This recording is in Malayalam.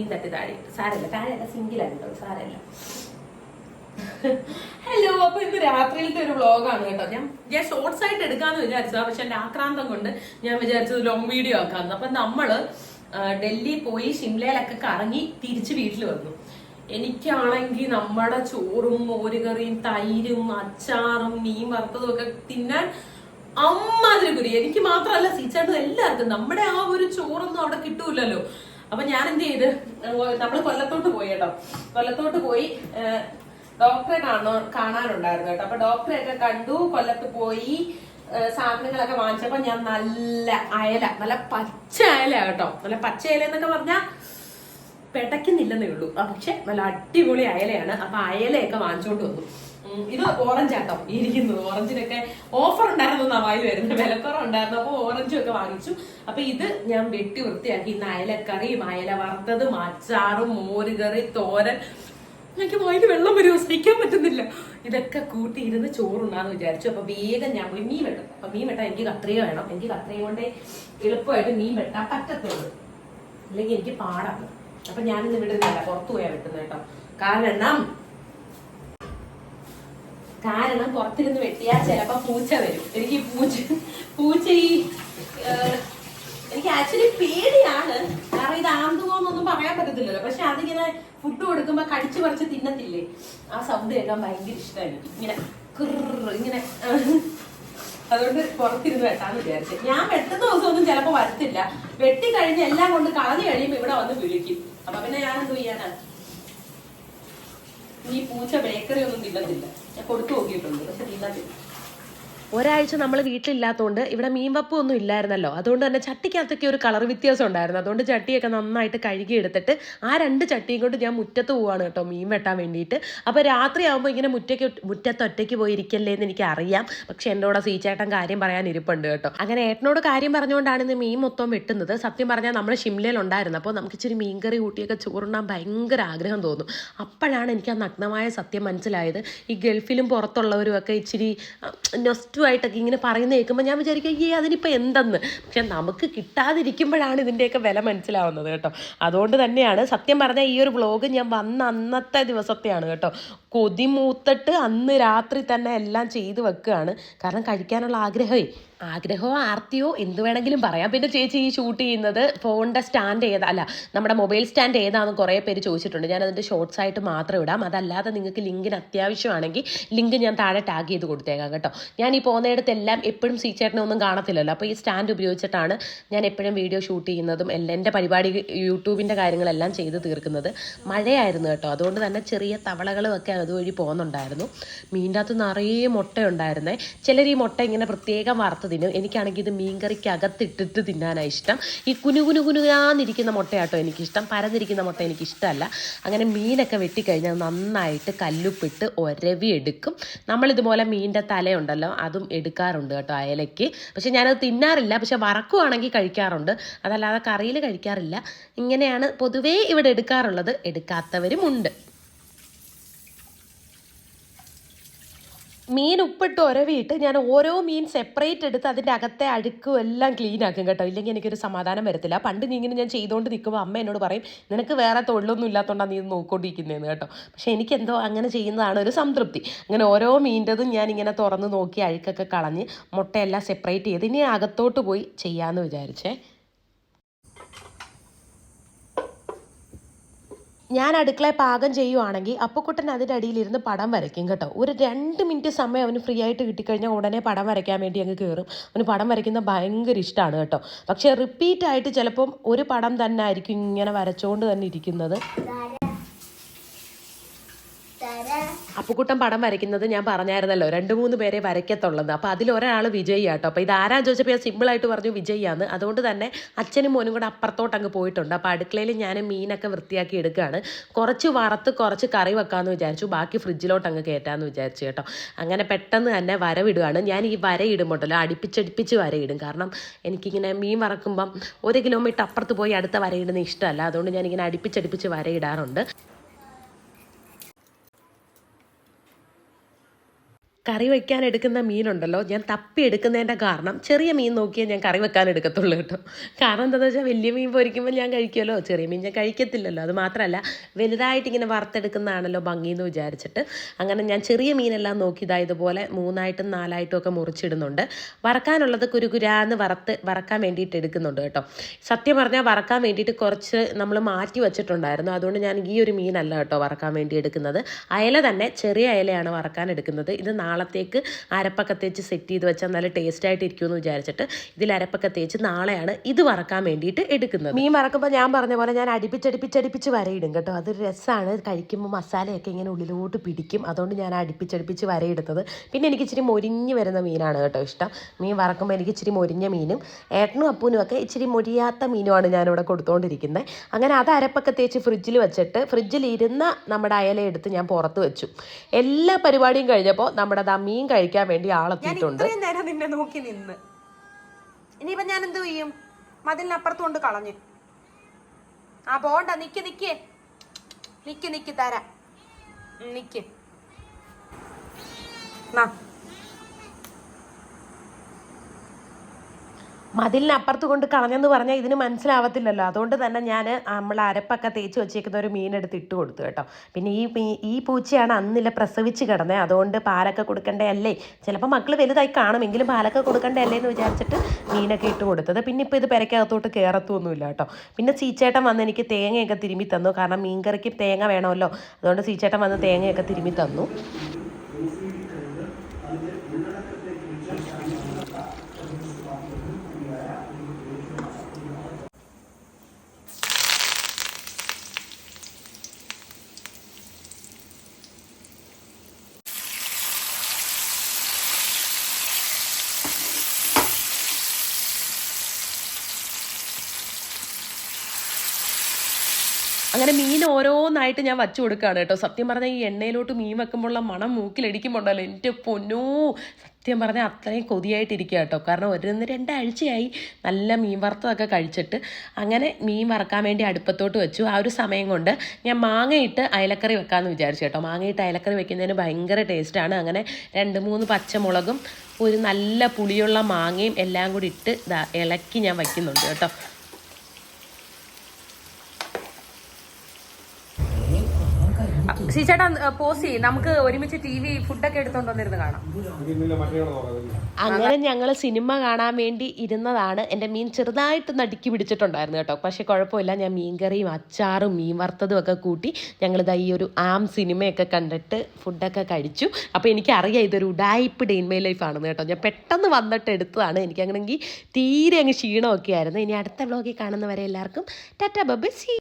മീൻ തട്ടി താഴെ സാരല്ല താഴെയല്ല സിംഗിലാണ് കേട്ടോ സാരമില്ല ഹലോ അപ്പൊ ഇന്ന് രാത്രിയിലത്തെ ഒരു വ്ളോഗാണ് കേട്ടോ. ഞാൻ ഞാൻ ഷോർട്സ് ആയിട്ട് എടുക്കാന്ന് വിചാരിച്ചതാ പക്ഷെ എന്റെ ആക്രാന്തം കൊണ്ട് ഞാൻ വിചാരിച്ചത് ലോങ് വീഡിയോ ആക്കാന്ന്. അപ്പൊ നമ്മൾ ഡൽഹി പോയി ഷിംലയിലൊക്കെ കറങ്ങി തിരിച്ച് വീട്ടിൽ വന്നു. എനിക്കാണെങ്കിൽ നമ്മുടെ ചോറും മോരുകറിയും തൈരും അച്ചാറും മീൻ വറുത്തതും ഒക്കെ തിന്നാൻ അമ്മാതിരി കുരി. എനിക്ക് മാത്രമല്ല സീച്ചാട്ടും എല്ലാവർക്കും നമ്മുടെ ആ ഒരു ചോറൊന്നും അവിടെ കിട്ടൂലല്ലോ അപ്പൊ ഞാൻ എന്ത് ചെയ്ത് നമ്മൾ കൊല്ലത്തോട്ട് പോയി കേട്ടോ. കൊല്ലത്തോട്ട് പോയി ഡോക്ടറെ കാണോ കാണാനുണ്ടായിരുന്നു കേട്ടോ. അപ്പൊ ഡോക്ടറെ ഒക്കെ കണ്ടു കൊല്ലത്ത് പോയി സാധനങ്ങളൊക്കെ വാങ്ങിച്ചപ്പോ ഞാൻ നല്ല അയല നല്ല പച്ച അയല കേട്ടോ. നല്ല പച്ച അയല എന്നൊക്കെ പറഞ്ഞാൽ പെടയ്ക്കുന്നില്ലെന്നേ ഉള്ളൂ. പക്ഷെ നല്ല അടിപൊളി അയലയാണ്. അപ്പൊ അയലയൊക്കെ വാങ്ങിച്ചോണ്ട് വന്നു. ഇത് ഓറഞ്ച് ആട്ടോ. ഇരിക്കുന്നത്. ഓറഞ്ചിനൊക്കെ ഓഫർ ഉണ്ടായിരുന്നു നവായി വരുന്നത്. വിലക്കുറവ് ഉണ്ടായിരുന്നു അപ്പൊ ഓറഞ്ചും ഒക്കെ വാങ്ങിച്ചു. അപ്പൊ ഇത് ഞാൻ വെട്ടി വൃത്തിയാക്കി. ഇന്ന് അയലക്കറിയും അയല വറുത്തതും അച്ചാറും മോരുകറി തോരൻ. എനിക്ക് വായിൽ വെള്ളം വരുമോ സഹിക്കാൻ പറ്റുന്നില്ല. ഇതൊക്കെ കൂട്ടിയിരുന്ന് ചോറുണ്ടാന്ന് വിചാരിച്ചു. അപ്പൊ വേഗം ഞാൻ പോയി മീൻ വെട്ടും. അപ്പൊ മീൻ വെട്ടാൻ എനിക്ക് കത്രിക വേണം. എനിക്ക് കത്രിക കൊണ്ടേ എളുപ്പമായിട്ട് മീൻ വെട്ടാൻ പറ്റത്തുള്ളൂ. അല്ലെങ്കിൽ എനിക്ക് പാടാണ്. അപ്പൊ ഞാനിന്ന് വിടുന്നില്ല പുറത്തു പോയാ വെട്ടുന്നത് കേട്ടോ. കാരണം കാരണം പുറത്തിരുന്ന് വെട്ടിയാൽ ചിലപ്പോ പൂച്ച വരും. എനിക്ക് ഈ പൂച്ച പൂച്ച ഈ എനിക്ക് ആക്ച്വലി പേടിയാണ്. കാരണം ഇത് ആന്തുകോന്നൊന്നും പറയാൻ പറ്റത്തില്ലല്ലോ. പക്ഷെ അതിങ്ങനെ ഫുഡ് കൊടുക്കുമ്പോ കടിച്ചു പറിച്ച് തിന്നത്തില്ലേ? ആ സൗണ്ട് കേൾക്കാൻ ഭയങ്കര ഇഷ്ടമായി ഇങ്ങനെ ഇങ്ങനെ അതുകൊണ്ട് പുറത്തിരുന്ന് വെട്ടാന്ന് വിചാരിച്ചു. ഞാൻ വെട്ടുന്ന ദിവസമൊന്നും ചിലപ്പോ വരത്തില്ല. വെട്ടി കഴിഞ്ഞ് എല്ലാം കൊണ്ട് കളഞ്ഞു കഴിയുമ്പോ ഇവിടെ വന്ന് വിളിക്കും. അപ്പൊ പിന്നെ ഞാൻ എന്ത് ചെയ്യാനാ? ഈ പൂച്ച ബേക്കറി ഒന്നും തിന്നത്തില്ല. കൊടുത്തു നോക്കിയിട്ടുണ്ട്. പക്ഷെ തിന്നത്തില്ല ഒരാഴ്ച നമ്മൾ വീട്ടിലില്ലാത്തതുകൊണ്ട് ഇവിടെ മീൻ വപ്പ് ഒന്നും ഇല്ലായിരുന്നല്ലോ. അതുകൊണ്ട് തന്നെ ചട്ടിക്കകത്തൊക്കെ ഒരു കളർ വ്യത്യാസം ഉണ്ടായിരുന്നു. അതുകൊണ്ട് ചട്ടിയൊക്കെ നന്നായിട്ട് കഴുകി എടുത്തിട്ട് ആ രണ്ട് ചട്ടിയും കൊണ്ട് ഞാൻ മുറ്റത്ത് പോവാണ് കേട്ടോ മീൻ വെട്ടാൻ വേണ്ടിയിട്ട്. അപ്പോൾ രാത്രി ആകുമ്പോൾ ഇങ്ങനെ മുറ്റയ്ക്ക് മുറ്റത്ത് ഒറ്റയ്ക്ക് പോയി ഇരിക്കല്ലേ എന്ന് എനിക്ക് അറിയാം. പക്ഷെ എന്റെ കൂടെ സീച്ചേട്ടൻ കാര്യം പറയാൻ ഇരിപ്പുണ്ട് കേട്ടോ. അങ്ങനെ ഏട്ടനോട് കാര്യം പറഞ്ഞുകൊണ്ടാണ് ഇന്ന് മീൻ മൊത്തം വെട്ടുന്നത്. സത്യം പറഞ്ഞാൽ നമ്മൾ ഷിംലയിൽ ഉണ്ടായിരുന്നു. അപ്പോൾ നമുക്ക് ഇച്ചിരി മീൻകറി കൂട്ടിയൊക്കെ ചോറുണ്ണാൻ ഭയങ്കര ആഗ്രഹം തോന്നും. അപ്പോഴാണ് എനിക്ക് ആ നഗ്നമായ സത്യം മനസ്സിലായത്. ഈ ഗൾഫിലും പുറത്തുള്ളവരും ഒക്കെ ഇച്ചിരി നെസ്റ്റു ആയിട്ടൊക്കെ ഇങ്ങനെ പറയുന്ന കേൾക്കുമ്പോൾ ഞാൻ വിചാരിക്കും അയ്യേ അതിനിപ്പോൾ എന്തെന്ന്? പക്ഷെ നമുക്ക് കിട്ടാതിരിക്കുമ്പോഴാണ് ഇതിന്റെയൊക്കെ വില മനസ്സിലാവുന്നത് കേട്ടോ. അതുകൊണ്ട് തന്നെയാണ് സത്യം പറഞ്ഞാൽ ഈ ഒരു വ്ളോഗ് ഞാൻ വന്ന അന്നത്തെ ദിവസത്തെയാണ് കേട്ടോ. കൊതി മൂത്തിട്ട് അന്ന് രാത്രി തന്നെ എല്ലാം ചെയ്ത് വെക്കുകയാണ്. കാരണം കഴിക്കാനുള്ള ആഗ്രഹമേ. ആഗ്രഹമോ ആർത്തിയോ എന്ത് വേണമെങ്കിലും പറയാം. പിന്നെ ചേച്ചി ഈ ഷൂട്ട് ചെയ്യുന്നത് ഫോണിന്റെ സ്റ്റാൻഡ് ഏതാ? അല്ല നമ്മുടെ മൊബൈൽ സ്റ്റാൻഡ് ഏതാണെന്ന് കുറേ പേര് ചോദിച്ചിട്ടുണ്ട്. ഞാൻ അതിന്റെ ഷോർട്സ് ആയിട്ട് മാത്രം ഇടാം. അതല്ലാതെ നിങ്ങൾക്ക് ലിങ്കിന് അത്യാവശ്യമാണെങ്കിൽ ലിങ്ക് ഞാൻ താഴെ ടാഗ് ചെയ്ത് കൊടുത്തേക്കാം കേട്ടോ. ഈ പോകുന്നിടത്തെല്ലാം എപ്പോഴും സീച്ചേട്ടനെ ഒന്നും കാണത്തില്ലല്ലോ. അപ്പോൾ ഈ സ്റ്റാൻഡ് ഉപയോഗിച്ചിട്ടാണ് ഞാൻ എപ്പോഴും വീഡിയോ ഷൂട്ട് ചെയ്യുന്നതും എല്ലാം എന്റെ പരിപാടി യൂട്യൂബിന്റെ കാര്യങ്ങളെല്ലാം ചെയ്ത് തീർക്കുന്നത്. മഴയായിരുന്നു കേട്ടോ. അതുകൊണ്ട് തന്നെ ചെറിയ തവളകളും ഒക്കെ അതുവഴി പോകുന്നുണ്ടായിരുന്നു. മീന്റെ അകത്ത് നിറയെ മുട്ടയുണ്ടായിരുന്നേ. ചിലർ ഈ മുട്ട ഇങ്ങനെ പ്രത്യേകം വറുത്ത് തിന്നും. എനിക്കാണെങ്കിൽ ഇത് മീൻകറിക്ക് അകത്തിട്ടിട്ട് തിന്നാനാണ് ഇഷ്ടം. ഈ കുനു കുനു കുനുകുനാന്നിരിക്കുന്ന മുട്ടയാട്ടോ എനിക്കിഷ്ടം. പരന്നിരിക്കുന്ന മുട്ട എനിക്കിഷ്ടമല്ല അങ്ങനെ മീനൊക്കെ വെട്ടിക്കഴിഞ്ഞാൽ നന്നായിട്ട് കല്ലുപ്പിട്ട് ഒരവി എടുക്കും നമ്മളിതുപോലെ മീനിന്റെ തലയുണ്ടല്ലോ. അതും എടുക്കാറുണ്ട് കേട്ടോ അയലയ്ക്ക്. പക്ഷെ ഞാനത് തിന്നാറില്ല. പക്ഷെ വറക്കുവാണെങ്കിൽ കഴിക്കാറുണ്ട്. അതല്ലാതെ കറിയിൽ കഴിക്കാറില്ല. ഇങ്ങനെയാണ് പൊതുവേ ഇവിടെ എടുക്കാറുള്ളത്. എടുക്കാത്തവരും ഉണ്ട് മീൻ ഉപ്പിട്ട് ഒരവിയിട്ട് ഞാൻ ഓരോ മീൻ സെപ്പറേറ്റ് എടുത്ത് അതിന്റെ അകത്തെ അഴുക്കും എല്ലാം ക്ലീൻ ആക്കും കേട്ടോ. ഇല്ലെങ്കിൽ എനിക്കൊരു സമാധാനം വരത്തില്ല. പണ്ട് നീ ഇങ്ങനെ ഞാൻ ചെയ്തുകൊണ്ട് നിൽക്കുമ്പോൾ അമ്മ എന്നോട് പറയും നിനക്ക് വേറെ തൊഴിലൊന്നും ഇല്ലാത്തതുകൊണ്ടാണ് നീ നോക്കിക്കൊണ്ടിരിക്കുന്നതെന്ന് കേട്ടോ. പക്ഷേ എനിക്കെന്തോ അങ്ങനെ ചെയ്യുന്നതാണ് ഒരു സംതൃപ്തി. അങ്ങനെ ഓരോ മീന്റെതും ഞാൻ ഇങ്ങനെ തുറന്ന് നോക്കി അഴുക്കൊക്കെ കളഞ്ഞ് മുട്ടയെല്ലാം സെപ്പറേറ്റ് ചെയ്ത് ഇനി അകത്തോട്ട് പോയി ചെയ്യാമെന്ന് വിചാരിച്ചേ. ഞാൻ അടുക്കളയിൽ പാകം ചെയ്യുവാണെങ്കിൽ അപ്പക്കുട്ടൻ അതിന്റെ അടിയിലിരുന്ന് പടം വരയ്ക്കും കേട്ടോ. ഒരു രണ്ട് മിനിറ്റ് സമയം അവന് ഫ്രീ ആയിട്ട് കിട്ടിക്കഴിഞ്ഞാൽ ഉടനെ പടം വരയ്ക്കാൻ വേണ്ടി അങ്ങ് കയറും അവന് പടം വരയ്ക്കുന്ന ഭയങ്കര ഇഷ്ടമാണ് കേട്ടോ. പക്ഷേ റിപ്പീറ്റായിട്ട് ചിലപ്പം ഒരു പടം തന്നെ ആയിരിക്കും ഇങ്ങനെ വരച്ചുകൊണ്ട് തന്നെ ഇരിക്കുന്നത്. അപ്പുക്കുട്ടൻ പടം വരയ്ക്കുന്നത് ഞാൻ പറഞ്ഞായിരുന്നല്ലോ രണ്ട് മൂന്ന് പേരെ വരയ്ക്കത്തുള്ളത്. അപ്പോൾ അതിൽ ഒരാൾ വിജയ് ആട്ടോ അപ്പോൾ ഇത് ആരാ ചോദിച്ചപ്പോൾ ഞാൻ സിമ്പിളായിട്ട് പറഞ്ഞു വിജയ്യാന്ന്. അതുകൊണ്ട് തന്നെ അച്ഛനും മോനും കൂടെ അപ്പുറത്തോട്ട് അങ്ങ് പോയിട്ടുണ്ട്. അപ്പോൾ അടുക്കളയിൽ ഞാൻ മീനൊക്കെ വൃത്തിയാക്കി എടുക്കുകയാണ് കുറച്ച് വറുത്ത് കുറച്ച് കറി വെക്കാമെന്ന് വിചാരിച്ചു. ബാക്കി ഫ്രിഡ്ജിലോട്ട് അങ്ങ് കയറ്റാമെന്ന് വിചാരിച്ചു കേട്ടോ. അങ്ങനെ പെട്ടെന്ന് തന്നെ വരവിടുകയാണ്. ഞാൻ ഈ വരയിടുമ്പോണ്ടല്ലോ അടുപ്പിച്ചടുപ്പിച്ച് വരയിടും കാരണം എനിക്കിങ്ങനെ മീൻ വറക്കുമ്പം ഒരു കിലോമീറ്റർ അപ്പുറത്ത് പോയി അടുത്ത വരയിടുന്ന ഇഷ്ടമല്ല. അതുകൊണ്ട് ഞാനിങ്ങനെ അടുപ്പിച്ചടുപ്പിച്ച് വരയിടാറുണ്ട് കറി വയ്ക്കാൻ എടുക്കുന്ന മീനുണ്ടല്ലോ ഞാൻ തപ്പി എടുക്കുന്നതിന്റെ കാരണം ചെറിയ മീൻ നോക്കിയേ ഞാൻ കറി വെക്കാൻ എടുക്കത്തുള്ളൂ കേട്ടോ. കാരണം എന്താണെന്ന് വെച്ചാൽ വലിയ മീൻ പൊരിക്കുമ്പോൾ ഞാൻ കഴിക്കുമല്ലോ ചെറിയ മീൻ ഞാൻ കഴിക്കത്തില്ലല്ലോ. അത് മാത്രമല്ല വലുതായിട്ട് ഇങ്ങനെ വറുത്തെടുക്കുന്നതാണല്ലോ ഭംഗിയെന്ന് വിചാരിച്ചിട്ട്. അങ്ങനെ ഞാൻ ചെറിയ മീനെല്ലാം നോക്കി ഇതാ ഇതുപോലെ മൂന്നായിട്ടും നാലായിട്ടും ഒക്കെ മുറിച്ചിടുന്നുണ്ട്. വറക്കാനുള്ളത് കുരുകുരാന്ന് വറുത്ത് വറക്കാൻ വേണ്ടിയിട്ട് എടുക്കുന്നുണ്ട് കേട്ടോ. സത്യം പറഞ്ഞാൽ വറക്കാൻ വേണ്ടിയിട്ട് കുറച്ച് നമ്മൾ മാറ്റി വെച്ചിട്ടുണ്ടായിരുന്നു. അതുകൊണ്ട് ഞാൻ ഈ ഒരു മീനല്ല കേട്ടോ വറക്കാൻ വേണ്ടി എടുക്കുന്നത്. അയല തന്നെ ചെറിയ അയലയാണ് വറക്കാൻ എടുക്കുന്നത്. ഇത് നാളത്തേക്ക് അരപ്പൊക്കെ തേച്ച് സെറ്റ് ചെയ്ത് വെച്ചാൽ നല്ല ടേസ്റ്റ് ആയിട്ട് ഇരിക്കുമെന്ന് വിചാരിച്ചിട്ട് ഇതിൽ അരപ്പൊക്കെ തേച്ച് നാളെയാണ് ഇത് വറക്കാൻ വേണ്ടിയിട്ട് എടുക്കുന്നത്. മീൻ വറക്കുമ്പോൾ ഞാൻ പറഞ്ഞ പോലെ ഞാൻ അടുപ്പിച്ചടുപ്പിച്ചടുപ്പിച്ച് വരയിടും കേട്ടോ. അതൊരു രസമാണ് കഴിക്കുമ്പോൾ മസാലയൊക്കെ ഇങ്ങനെ ഉള്ളിലോട്ട് പിടിക്കും. അതുകൊണ്ട് ഞാൻ അടുപ്പിച്ചടുപ്പിച്ച് വരയിടുന്നത്. പിന്നെ എനിക്ക് ഇച്ചിരി മൊരിഞ്ഞ് വരുന്ന മീനാണ് കേട്ടോ ഇഷ്ടം. മീൻ വറക്കുമ്പോൾ എനിക്ക് ഇച്ചിരി മൊരിഞ്ഞ മീനും ഏട്ടനും അപ്പൂനും ഒക്കെ ഇച്ചിരി മൊരിയാത്ത മീനുമാണ് ഞാനിവിടെ കൊടുത്തുകൊണ്ടിരിക്കുന്നത് അങ്ങനെ അത് അരപ്പൊക്കെ തേച്ച് ഫ്രിഡ്ജിൽ വെച്ചിട്ട് ഫ്രിഡ്ജിൽ ഇരുന്ന നമ്മുടെ അയല എടുത്ത് ഞാൻ പുറത്ത് വെച്ചു. എല്ലാ പരിപാടിയും കഴിഞ്ഞപ്പോൾ നമ്മുടെ ദാ മീൻ കഴിക്കാൻ വേണ്ടി ആളെത്തിയിട്ടുണ്ട് നേരം നിന്നെ നോക്കി നിന്ന്. ഇനിയിപ്പൊ ഞാൻ എന്ത് ചെയ്യും? മതിലിനപ്പുറത്ത് കൊണ്ട് കളഞ്ഞു. ആ പോണ്ട നിക്ക് നിക്ക്. നിക്ക് നിക്ക് തരാം. നിക്ക്. നാ. മതിലിനപ്പുറത്ത് കൊണ്ട് കളഞ്ഞെന്ന് പറഞ്ഞാൽ ഇതിന് മനസ്സിലാവത്തില്ലല്ലോ. അതുകൊണ്ട് തന്നെ ഞാൻ നമ്മൾ അരപ്പൊക്കെ തേച്ച് വെച്ചേക്കുന്ന ഒരു മീനെടുത്ത് ഇട്ട് കൊടുത്തു കേട്ടോ. പിന്നെ ഈ ഈ പൂച്ചയാണ് അന്നില്ല പ്രസവിച്ച് കിടന്നത് അതുകൊണ്ട് പാലൊക്കെ കൊടുക്കണ്ടേ അല്ലേ? ചിലപ്പോൾ മക്കൾ വലുതായി കാണുമെങ്കിലും പാലൊക്കെ കൊടുക്കണ്ടേ അല്ലേ എന്ന് വിചാരിച്ചിട്ട് മീനൊക്കെ ഇട്ട് കൊടുത്തത്. പിന്നെ ഇപ്പോൾ ഇത് പെരക്കകത്തോട്ട് കയറത്തൊന്നുമില്ല കേട്ടോ. പിന്നെ ചീച്ചേട്ടൻ വന്ന് എനിക്ക് തേങ്ങയൊക്കെ തിരുമ്മി തന്നു. കാരണം മീൻകറിക്ക് തേങ്ങ വേണമല്ലോ. അതുകൊണ്ട് ചീച്ചേട്ടൻ വന്ന് തേങ്ങയൊക്കെ തിരുമ്മി തന്നു. അങ്ങനെ മീൻ ഓരോന്നായിട്ട് ഞാൻ വച്ചു കൊടുക്കുകയാണ് കേട്ടോ. സത്യം പറഞ്ഞാൽ ഈ എണ്ണയിലോട്ട് മീൻ വെക്കുമ്പോഴുള്ള മണം മൂക്കിലടിക്കുമ്പോണ്ടല്ലോ. എന്റെ പൊന്നോ. സത്യം പറഞ്ഞാൽ അത്രയും കൊതിയായിട്ടിരിക്കുക കേട്ടോ. കാരണം ഒരു രണ്ടാഴ്ചയായി നല്ല മീൻ വറുത്തതൊക്കെ കഴിച്ചിട്ട് അങ്ങനെ മീൻ വറക്കാൻ വേണ്ടി അടുപ്പത്തോട്ട് വെച്ചു. ആ ഒരു സമയം കൊണ്ട് ഞാൻ മാങ്ങയിട്ട് അയലക്കറി വെക്കാമെന്ന് വിചാരിച്ചു കേട്ടോ. മാങ്ങയിട്ട് അയലക്കറി വെക്കുന്നതിന് ഭയങ്കര ടേസ്റ്റാണ്. അങ്ങനെ രണ്ട് മൂന്ന് പച്ചമുളകും ഒരു നല്ല പുളിയുള്ള മാങ്ങയും എല്ലാം കൂടി ഇട്ട് ഇളക്കി ഞാൻ വയ്ക്കുന്നുണ്ട് കേട്ടോ. ശ്രീചേട്ടാ പോസ് ചെയ്യും. നമുക്ക് ഒരുമിച്ച് ടി വി ഫുഡൊക്കെ എടുത്തോണ്ട് വന്നിരുന്ന് കാണാം. അങ്ങനെ ഞങ്ങൾ സിനിമ കാണാൻ വേണ്ടി ഇരുന്നതാണ്. എന്റെ മീൻ ചെറുതായിട്ട് നടുക്കി പിടിച്ചിട്ടുണ്ടായിരുന്നു കേട്ടോ. പക്ഷേ കുഴപ്പമില്ല. ഞാൻ മീൻകറിയും അച്ചാറും മീൻ വറുത്തതും ഒക്കെ കൂട്ടി ഞങ്ങളിതാ ഈ ഒരു ആം സിനിമയൊക്കെ കണ്ടിട്ട് ഫുഡൊക്കെ കഴിച്ചു. അപ്പോൾ എനിക്കറിയാം ഇതൊരു ഉഡായിപ്പ് ഡെയിൻ മൈ ലൈഫ് ആണെന്ന് കേട്ടോ. ഞാൻ പെട്ടെന്ന് വന്നിട്ട് എടുത്തതാണ്. എനിക്കങ്ങനെങ്കിൽ തീരെ അങ്ങ് ക്ഷീണമൊക്കെ ആയിരുന്നു. ഇനി അടുത്ത വ്ളോഗിൽ കാണുന്നവരെ എല്ലാവർക്കും ടാറ്റ ബബ സി